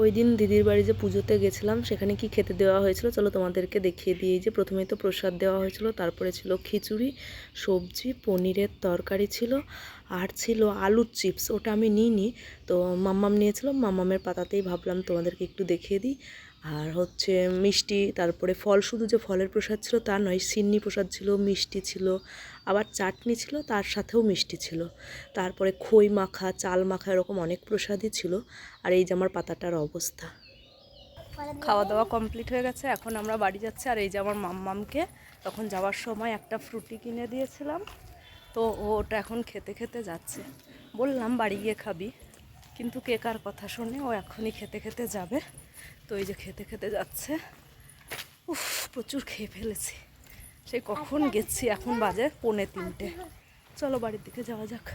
ওই দিন দিদির বাড়ি যে পুজোতে গেছিলাম, সেখানে কি খেতে দেওয়া হয়েছিল? চলো তোমাদেরকে দেখিয়ে দিয়ে যে প্রথমে তো প্রসাদ দেওয়া হয়েছিল, তারপরে ছিল খিচুড়ি, সবজি, পনিরের তরকারি ছিল, আর ছিল আলুর চিপস। ওটা আমি নিইনি, তো মাম্মাম নিয়েছিল। মাম্মামের পাতাতেই ভাবলাম তোমাদেরকে একটু দেখিয়ে দিই। আর হচ্ছে মিষ্টি, তারপরে ফল, শুধু যে ফলের প্রসাদ ছিল তা নয়, সিন্নি প্রসাদ ছিল, মিষ্টি ছিল, আবার চাটনি ছিল, তার সাথেও মিষ্টি ছিল। তারপরে খই মাখা, চাল মাখা, এরকম অনেক প্রসাদই ছিল। আর এই যে আমার পাতাটার অবস্থা। খাওয়া দাওয়া কমপ্লিট হয়ে গেছে, এখন আমরা বাড়ি যাচ্ছি। আর এই যে আমার মাম্মামকে, তখন যাওয়ার সময় একটা ফ্রুটি কিনে দিয়েছিলাম। তো ও ওটা এখন খেতে খেতে যাচ্ছে। বললাম, বাড়ি গিয়ে খাবি। কিন্তু কে কার কথা শুনে, ও এখনই খেতে খেতে যাবে। তো এই যে খেতে খেতে যাচ্ছে। উফ, প্রচুর খেয়ে ফেলেছি। সেই কখন গেছি? এখন বাজে পৌনে তিনটে। চলো বাড়ির দিকে যাওয়া যাক।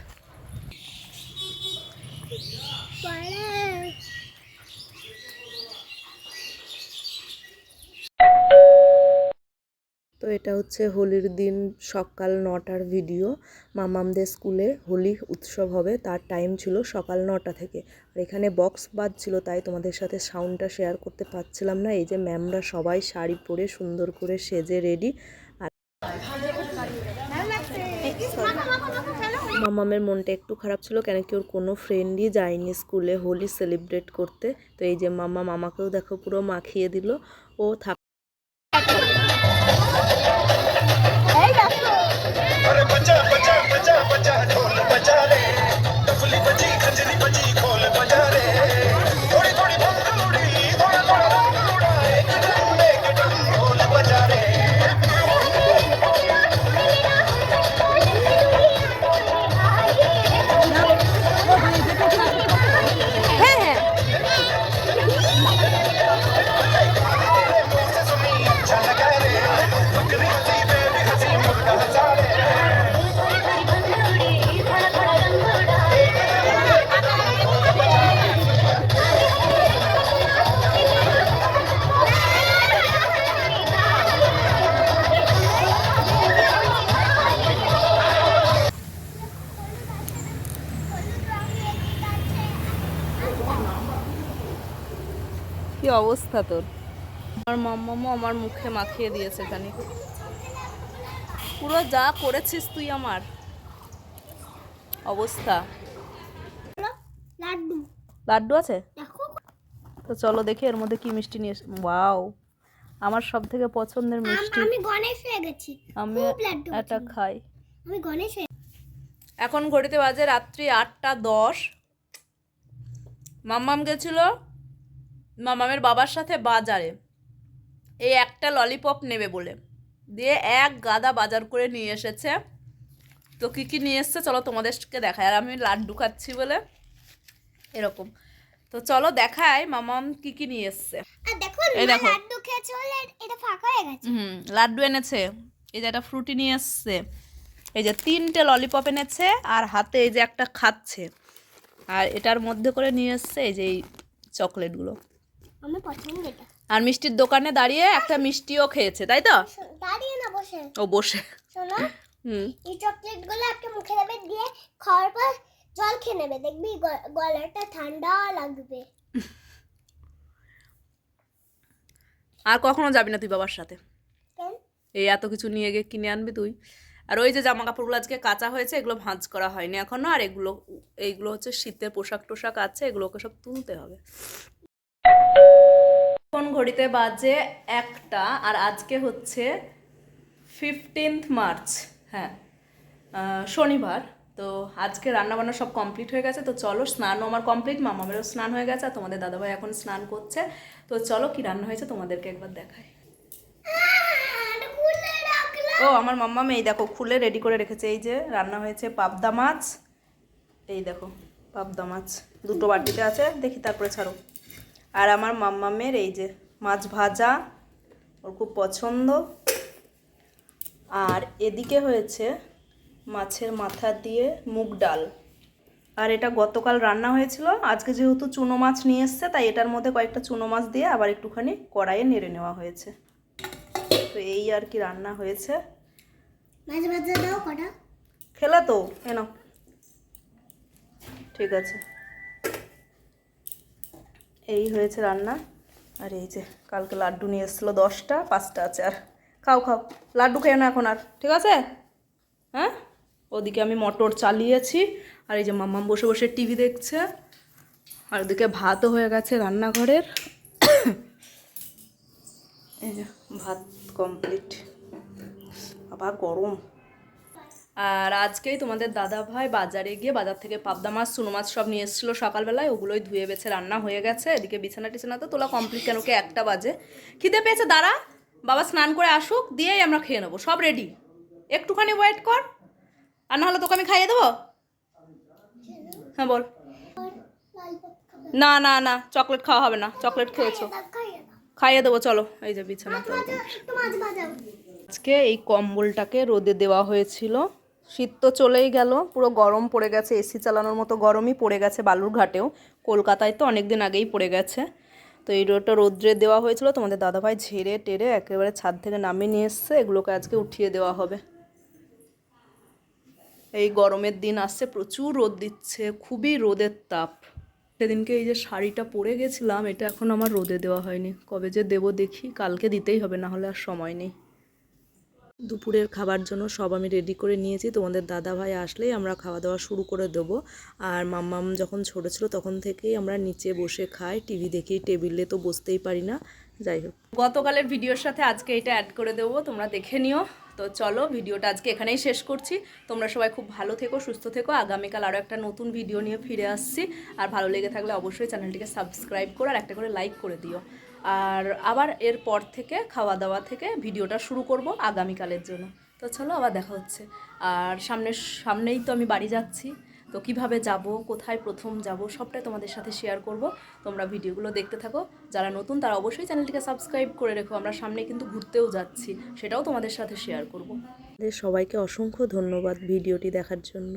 এটা হচ্ছে হোলির দিন সকাল নটার ভিডিও। মামামদের স্কুলে হোলি উৎসব হবে, তার টাইম ছিল সকাল নটা থেকে। আর এখানে বক্স বাজছিল, তাই তোমাদের সাথে সাউন্ডটা শেয়ার করতে পারছিলাম না। এই যে ম্যামরা সবাই শাড়ি পরে সুন্দর করে সেজে রেডি আর মামামের মনটা একটু খারাপ ছিল, কেন কি ওর কোনো ফ্রেন্ডই যায়নি স্কুলে হোলি সেলিব্রেট করতে। তো এই যে মামা, মামাকেও দেখো পুরো মাখিয়ে দিল। ও থাক అరే కొంచెం కొంచెం কি অবস্থা তোর? আমার মাম্মামও আমার মুখে মাখিয়ে দিয়েছে খানি পুরো যা করেছিস তুই আমার। অবস্থা। লাড্ডু। লাড্ডু আছে? তো চলো দেখি এর মধ্যে কি মিষ্টি নিয়ে ওয়াও। আমার সব থেকে পছন্দের মিষ্টি আমি গণেশ হয়ে গেছি। আমি এটা খাই। আমি গণেশ এখন ঘড়িতে বাজে রাত্রি আটটা দশ। মাম্মাম গেছিল মাম্মামের বাবার সাথে বাজারে। এই একটা ললিপপ নেবে বলে। দিয়ে এক গাদা বাজার করে নিয়ে এসেছে। তো কী কী নিয়ে এসছে চলো তোমাদেরকে দেখায় আর আমি লাড্ডু খাচ্ছি বলে। এরকম। তো চলো দেখায় মামাম কি কি নিয়ে এসছে। এই দেখো। লাড্ডু খেয়েছে এটা ফাঁকা হয়ে গেছে। হুম লাড্ডু এনেছে। এই যে একটা ফ্রুটি নিয়ে এসছে। এই যে তিনটে ললিপপ এনেছে আর হাতে এই যে একটা খাচ্ছে। আর এটার মধ্যে করে নিয়ে এসছে এই যে এই চকলেটগুলো। আমি পছন্দ এটা। আর মিষ্টির দোকানে দাঁড়িয়ে একটা মিষ্টিও খেয়েছে তাই তো? দাঁড়িয়ে না বসে। ও বসে। শোনো হুম। এই একটা মুখে দেবে দিয়ে খাওয়ার পর জল খেয়ে নেবে দেখবি গলাটা ঠান্ডা লাগবে। আর কখনো যাবি না তুই বাবার সাথে? এই এত কিছু নিয়ে গিয়ে কিনে আনবি তুই? আর ওই যে জামা কাপড়গুলো আজকে কাঁচা হয়েছে এগুলো ভাঁজ করা হয়নি এখনও আর এগুলো এইগুলো হচ্ছে শীতের পোশাক টোশাক আছে এগুলোকে সব তুলতে হবে। ঘড়িতে বাজে একটা আর আজকে হচ্ছে ফিফটিন্থ মার্চ হ্যাঁ শনিবার। তো আজকে রান্নাবান্না সব কমপ্লিট হয়ে গেছে। তো চলো স্নানও আমার কমপ্লিট মামামেরও স্নান হয়ে গেছে আর তোমাদের দাদাভাই এখন স্নান করছে। তো চলো কি রান্না হয়েছে তোমাদেরকে একবার দেখাই। ও, আমার মাম্মা এই দেখো, খুলে রেডি করে রেখেছে। এই যে রান্না হয়েছে পাবদা মাছ। এই দেখো, পাবদা মাছ। দুটো বাটিতে আছে, দেখি তারপরে ছাড়ো। আর আমার মাম্মামের এই যে মাছ ভাজা ওর খুব পছন্দ। আর এদিকে হয়েছে মাছের মাথা দিয়ে মুগ ডাল। আর এটা গতকাল রান্না হয়েছিল আজকে যেহেতু চুনো মাছ নিয়ে এসছে তাই এটার মধ্যে কয়েকটা চুনো মাছ দিয়ে আবার একটুখানি কড়াইয়ে নেড়ে নেওয়া হয়েছে। তো এই আর কি রান্না হয়েছে। দাও কটা? খেলা তো এনো ঠিক আছে। এই হয়েছে রান্না। আর এই যে, কালকে লাড্ডু নিয়ে এসেছিল দশটা, পাঁচটা আছে আর। খাও খাও। লাড্ডু খেয়ে না এখন আর, ঠিক আছে? হ্যাঁ? ওদিকে আমি মটর চালিয়েছি, আর এই যে মাম্মাম বসে বসে টিভি দেখছে, আর ওদিকে ভাতও হয়ে গেছে রান্নাঘরের। এই যে, ভাত কমপ্লিট আবার গরম। আর আজকেই তোমাদের দাদা ভাই বাজারে গিয়ে বাজার থেকে পাবদা মাছ চুনো মাছ সব নিয়ে এসেছিল সকালবেলায়। ওগুলোই ধুয়ে বেছে রান্না হয়ে গেছে। এদিকে বিছানা টিছানা তো তোলা কমপ্লিট কেন? কি একটা বাজে। খিদে পেয়েছে দাঁড়া। বাবা স্নান করে আসুক দিয়েই আমরা খেয়ে নেব। সব রেডি একটুখানি ওয়েট কর। আর না হলে তোকে আমি খাইয়ে দেবো? হ্যাঁ বল। না না না চকলেট খাওয়া হবে না। চকলেট খেয়েছো। খাইয়ে দেবো চলো। এই যে বিছানা মাছ ভাজাও আজকে এই কম্বলটাকে রোদে দেওয়া হয়েছিল। শীত তো চলেই গেল, পুরো গরম পড়ে গেছে এসি চালানোর মতো গরমই পড়ে গেছে বালুরঘাটেও। কলকাতায় তো অনেক দিন আগেই পড়ে গেছে। তো এই রোদটা রোদ্রে দেওয়া হয়েছিল, তোমাদের দাদাভাই ঝেড়ে টেরে একেবারে ছাদ থেকে নামিয়ে নিয়ে এসছে, এগুলোকে আজকে উঠিয়ে দেওয়া হবে। এই গরমের দিন আসছে, প্রচুর রোদ দিচ্ছে, খুবই রোদের তাপ। সেদিনকে এই যে শাড়িটা পরে গেছিলাম, এটা এখন আমার রোদে দেওয়া হয়নি। কবে যে দেবো দেখি, কালকে দিতেই হবে না হলে আর সময় নেই। দুপুরের খাবার জন্য সব আমি রেডি করে নিয়েছি। তোমাদের দাদা ভাই আসলেই আমরা খাওয়া দাওয়া শুরু করে দেব। আর মাম্মাম যখন ছোটো ছিল তখন থেকেই আমরা নিচে বসে খাই। টিভি দেখি টেবিলে তো বসতেই পারি না। যাই হোক। গতকালের ভিডিওর সাথে আজকে এটা অ্যাড করে দেবো, তোমরা দেখে নিও। তো চলো, ভিডিওটা আজকে এখানেই শেষ করছি। তোমরা সবাই খুব ভালো থেকো, সুস্থ থেকো। আগামীকাল আরও একটা নতুন ভিডিও নিয়ে ফিরে আসছি। আর ভালো লেগে থাকলে অবশ্যই চ্যানেলটিকে সাবস্ক্রাইব করো আর একটা করে লাইক করে দিও। আর আবার এরপর থেকে খাওয়া দাওয়া থেকে ভিডিওটা শুরু করব আগামীকালের জন্য। তো চলো, আবার দেখা হচ্ছে। আর সামনে সামনেই তো আমি বাড়ি যাচ্ছি। তো কীভাবে যাব, কোথায় প্রথম যাব, সবটাই তোমাদের সাথে শেয়ার করব। তোমরা ভিডিওগুলো দেখতে থাকো। যারা নতুন, তারা অবশ্যই চ্যানেলটিকে সাবস্ক্রাইব করে রেখো। আমরা সামনে কিন্তু ঘুরতেও যাচ্ছি। সেটাও তোমাদের সাথে শেয়ার করব। সবাইকে অসংখ্য ধন্যবাদ ভিডিওটি দেখার জন্য।